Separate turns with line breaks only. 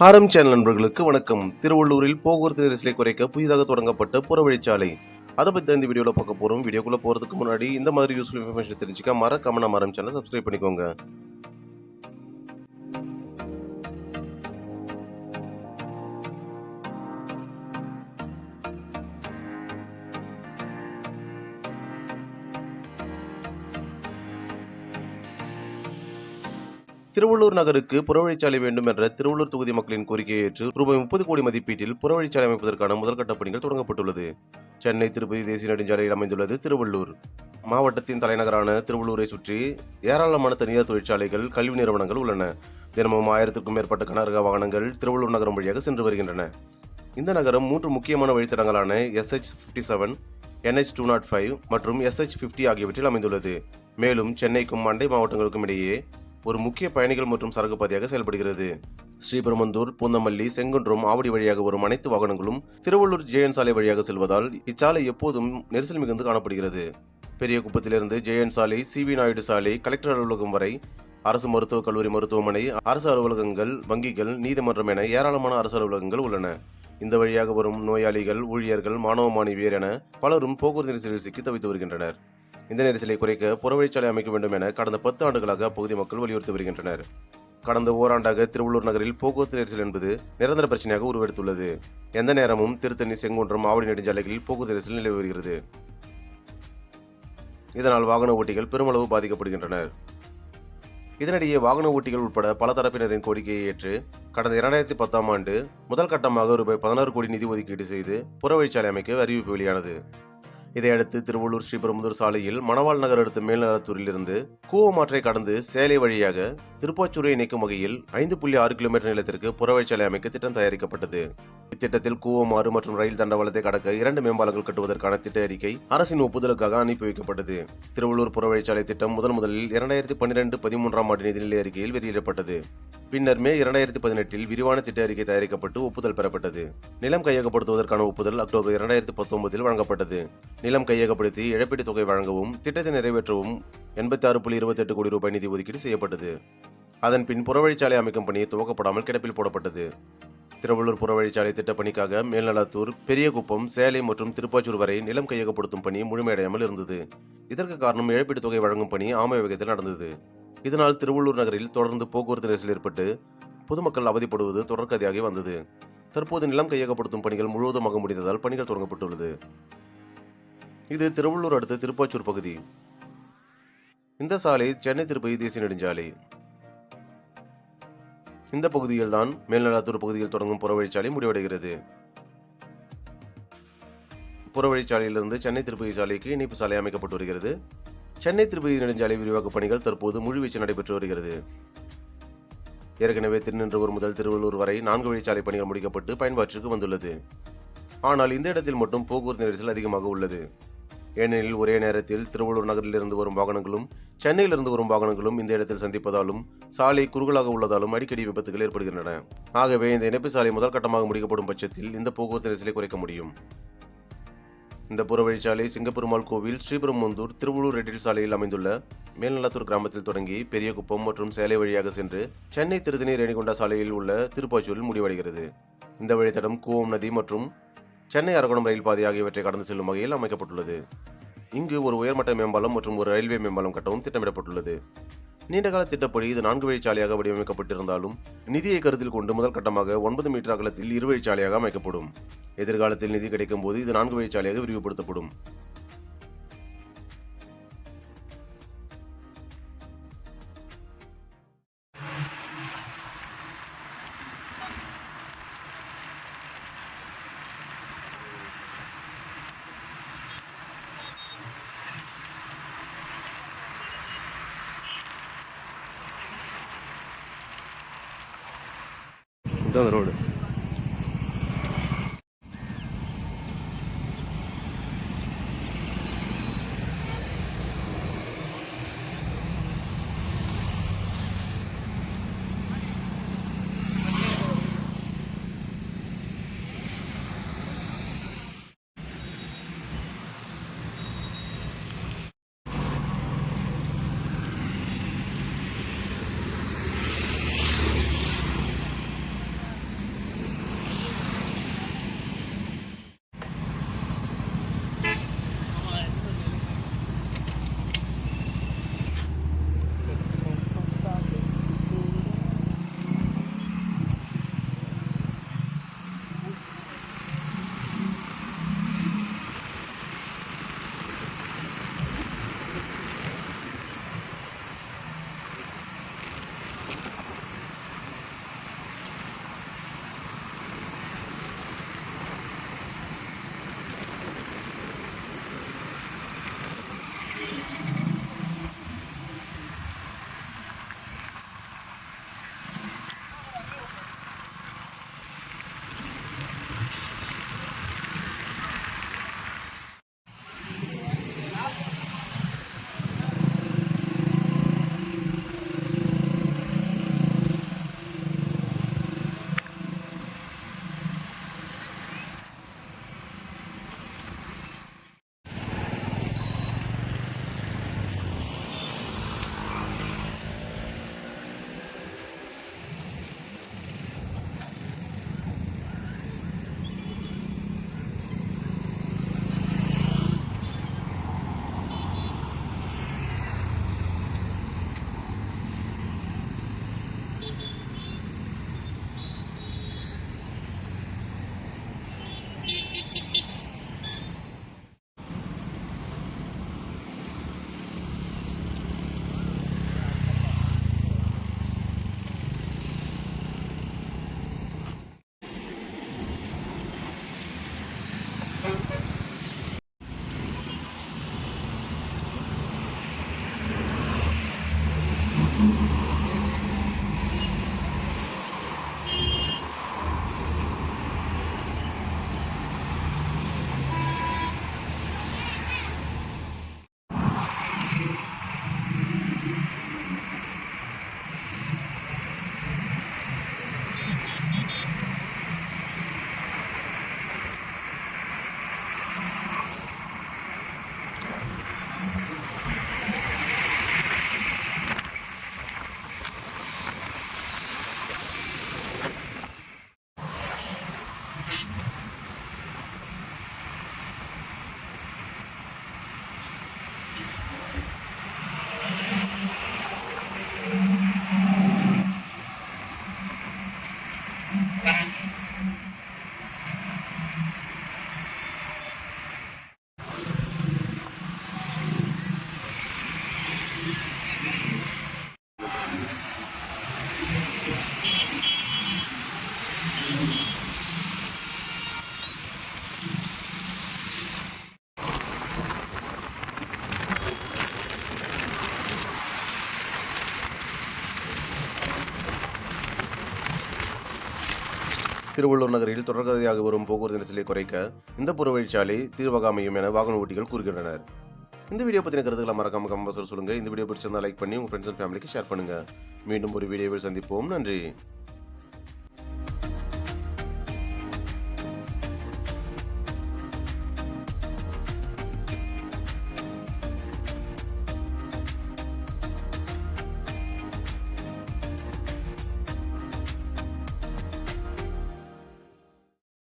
ஹாரம் channel நண்பர்களுக்கு வணக்கம். திருவள்ளூரில் போக்குவரத்து நெரிசலை குறைக்க புதிதாக தொடங்கப்பட்ட புறவழிச்சாலை அதை பற்றி இந்த வீடியோவில் பார்க்க போகிறோம் வீடியோக்குள்ளே போகிறதுக்கு முன்னாடி இந்த மாதிரி யூஸ்ஃபுல் இன்ஃபர்மேஷன் தெரிஞ்சுக்க மறக்காம நம்ம ஹாரம் சேனலை சப்ஸ்கிரைப் பண்ணிக்கோங்க. திருவள்ளூர் நகருக்கு புறவழிச்சாலை வேண்டும் என்ற திருவள்ளூர் தொகுதி மக்களின் கோரிக்கையை ஏற்று ரூபாய் முப்பது கோடி மதிப்பீட்டில் புறவழிச்சாலை அமைப்பதற்கான முதல்கட்ட பணிகள் தொடங்கப்பட்டுள்ளது. சென்னை திருப்பதி தேசிய நெடுஞ்சாலையில் அமைந்துள்ளது திருவள்ளூர். மாவட்டத்தின் தலைநகரான திருவள்ளூரை சுற்றி ஏராளமான தனியார் தொழிற்சாலைகள் கல்வி நிறுவனங்கள் உள்ளன. தினமும் ஆயிரத்துக்கும் மேற்பட்ட கனரக வாகனங்கள் திருவள்ளூர் நகரம் வழியாக சென்று வருகின்றன. இந்த நகரம் மூன்று முக்கியமான வழித்தடங்களான SH fifty seven NH two naught five மற்றும் எஸ்ஹெச் ஃபிஃப்டி ஆகியவற்றில் அமைந்துள்ளது. மேலும் சென்னைக்கும் அண்டை மாவட்டங்களுக்கும் இடையே ஒரு முக்கிய பயணிகள் மற்றும் சரக்கு பாதையாக செயல்படுகிறது. ஸ்ரீபெருமந்தூர் பூந்தமல்லி செங்குன்றம் ஆவடி வழியாக வரும் அனைத்து வாகனங்களும் திருவள்ளூர் ஜேஎன் சாலை வழியாக செல்வதால் இச்சாலை எப்போதும் நெரிசல் மிகுந்து காணப்படுகிறது. பெரிய குப்பத்திலிருந்து ஜேஎன் சாலை சிவி நாயுடு சாலை கலெக்டர் அலுவலகம் வரை அரசு மருத்துவக் கல்லூரி மருத்துவமனை அரசு அலுவலகங்கள் வங்கிகள் நீதிமன்றம் என ஏராளமான அரசு அலுவலகங்கள் உள்ளன. இந்த வழியாக வரும் நோயாளிகள் ஊழியர்கள் மாணவ மாணவியர் என பலரும் போக்குவரத்து நெரிசலில் சிக்கி தவித்து வருகின்றனர். இந்த நெரிசலை குறைக்க புறவழிச்சாலை அமைக்க வேண்டும் என கடந்த பத்து ஆண்டுகளாக அப்பகுதி மக்கள் வலியுறுத்தி வருகின்றனர். கடந்த ஓராண்டாக திருவள்ளூர் நகரில் போக்குவரத்து நெரிசல் என்பது நிரந்தர பிரச்சனையாக உருவெடுத்துள்ளது. எந்த நேரமும் திருத்தணி செங்குன்றம் ஆவடி நெடுஞ்சாலைகளில் போக்குவரத்து நெரிசல் நிலவி வருகிறது. இதனால் வாகன ஓட்டிகள் பெருமளவு பாதிக்கப்படுகின்றனர். இதனிடையே வாகன ஓட்டிகள் உட்பட பல தரப்பினரின் கோரிக்கையை ஏற்று கடந்த இரண்டாயிரத்தி பத்தாம் ஆண்டு முதல் கட்டமாக ரூபாய் பதினாறு கோடி நிதி ஒதுக்கீடு செய்து புறவழிச்சாலை அமைக்க அறிவிப்பு வெளியானது. இதையடுத்து திருவள்ளூர் ஸ்ரீபெரும்புதூர் சாலையில் மணவாள் நகர் அடுத்த மேல்நலத்தூரிலிருந்து கூவமாற்றை கடந்து சேலை வழியாக திருப்பாச்சூரை இணைக்கும் வகையில் ஐந்து புள்ளி ஆறு கிலோமீட்டர் நிலத்திற்கு புறவழிச்சாலை அமைக்க திட்டம் தயாரிக்கப்பட்டது. இத்திட்டத்தில் கூவமாறு மற்றும் ரயில் தண்டவாளத்தை கடக்க இரண்டு மேம்பாலங்கள் கட்டுவதற்கான திட்ட அறிக்கை அரசின் ஒப்புதலுக்காக அனுப்பி வைக்கப்பட்டது. திருவள்ளூர் புறவழிச்சாலை திட்டம் முதன் முதலில் இரண்டாயிரத்தி பன்னிரெண்டு பதிமூன்றாம் ஆண்டு நிதிநிலை அறிக்கையில் வெளியிடப்பட்டது. பின்னர் மே இரண்டாயிரத்தி பதினெட்டில் விரிவான திட்ட அறிக்கை தயாரிக்கப்பட்டு ஒப்புதல் பெறப்பட்டது. நிலம் கையகப்படுத்துவதற்கான ஒப்புதல் அக்டோபர் இரண்டாயிரத்தி பத்தொன்பதில் வழங்கப்பட்டது. நிலம் கையகப்படுத்தி இழப்பீட்டு தொகை வழங்கவும் திட்டத்தை நிறைவேற்றவும் எண்பத்தி ஆறு புள்ளி இருபத்தி எட்டு கோடி ரூபாய் நிதி ஒதுக்கீடு செய்யப்பட்டது. அதன் பின் புறவழிச்சாலை அமைக்கும் பணி துவக்கப்படாமல் கிடப்பில் போடப்பட்டது. திருவள்ளூர் புறவழிச்சாலை திட்டப் பணிக்காக மேல்நலாத்தூர் பெரியகுப்பம் சேலை மற்றும் திருப்பாச்சூர் வரை நிலம் கையகப்படுத்தும் பணி முழுமையடையாமல் இருந்தது. இதற்கு காரணம் இழப்பீட்டு தொகை வழங்கும் பணி ஆமை வேகத்தில் நடந்தது. இதனால் திருவள்ளூர் நகரில் தொடர்ந்து போக்குவரத்து நெரிசல் ஏற்பட்டு பொதுமக்கள் அவதிப்படுவது தொடர்கதையாகி வந்தது. தற்போது நிலம் கையகப்படுத்தும் பணிகள் முழுவதுமாக முடிந்ததால் பணிகள் தொடங்கப்பட்டுள்ளது. இது திருவள்ளூர் அடுத்த திருப்பாச்சூர் பகுதி. இந்த சாலை சென்னை திருப்பதி தேசிய நெடுஞ்சாலை. இந்த பகுதியில் தான் மேல்நலாத்தூர் பகுதியில் தொடங்கும் புறவழிச்சாலை முடிவடைகிறது. புறவழிச்சாலையிலிருந்து சென்னை திருப்பதி சாலைக்கு இணைப்பு சாலை அமைக்கப்பட்டு வருகிறது. சென்னை திருப்பதி நெடுஞ்சாலை விரிவாக்கப் பணிகள் தற்போது முழுவீச்சு நடைபெற்று வருகிறது. ஏற்கனவே திருநின்றவூர் முதல் திருவள்ளூர் வரை நான்கு வழிச்சாலை பணிகள் முடிக்கப்பட்டு பயன்பாட்டிற்கு வந்துள்ளது. ஆனால் இந்த இடத்தில் மட்டும் போக்குவரத்து நெரிசல் அதிகமாக உள்ளது. ஏனெனில் ஒரே நேரத்தில் திருவள்ளூர் நகரிலிருந்து வரும் வாகனங்களும் சென்னையிலிருந்து வரும் வாகனங்களும் இந்த இடத்தில் சந்திப்பதாலும் சாலை குறுகலாக உள்ளதாலும் அடிக்கடி விபத்துகள் ஏற்படுகின்றன. ஆகவே இந்த இணைப்பு சாலை முதல் கட்டமாக முடிக்கப்படும் பட்சத்தில் இந்த போக்குவரத்து நெரிசலை குறைக்க முடியும். இந்த புறவழிச்சாலை சிங்கப்பெருமாள் கோவில் ஸ்ரீபெரும்புந்தூர் திருவள்ளூர் ரெட்டில் சாலையில் அமைந்துள்ள மேல்நலத்தூர் கிராமத்தில் தொடங்கி பெரியகுப்பம் மற்றும் சேலை வழியாக சென்று சென்னை திருத்தணி ரேணிகொண்டா சாலையில் உள்ள திருப்பாச்சூரில் முடிவடைகிறது. இந்த வழித்தடம் கூவம் நதி மற்றும் சென்னை அரக்கோணம் ரயில் பாதை ஆகியவற்றை கடந்து செல்லும் வகையில் அமைக்கப்பட்டுள்ளது. இங்கு ஒரு உயர்மட்ட மேம்பாலம் மற்றும் ஒரு ரயில்வே மேம்பாலம் கட்டவும் திட்டமிடப்பட்டுள்ளது. நீண்டகால திட்டப்படி இது நான்கு வழிச்சாலையாக வடிவமைக்கப்பட்டிருந்தாலும் நிதியை கருத்தில் கொண்டு முதல் கட்டமாக ஒன்பது மீட்டர் அகலத்தில் இரு வழிச்சாலையாக அமைக்கப்படும். எதிர்காலத்தில் நிதி கிடைக்கும் போது இது நான்கு வழிச்சாலையாக விரிவுபடுத்தப்படும். இதுதான் ரோடு. Mm-hmm. திருவள்ளூர் நகரில் தொடர்கதையாக வரும் போக்குவரத்து நெரிசலை குறைக்க இந்த புறவழிச்சாலை தீர்வாகாமையும் என வாகன ஓட்டிகள் கூறுகின்றனர். இந்த வீடியோ பற்றின கருத்துக்களை மறக்காம கம்பல்சரி சொல்லுங்கள் இந்த வீடியோ பிடிச்சிருந்தா லைக் பண்ணி உங்கள் ஃப்ரெண்ட்ஸ் அண்ட் ஃபேமிலிக்கு ஷேர் பண்ணுங்கள் மீண்டும் ஒரு வீடியோவில் சந்திப்போம். நன்றி.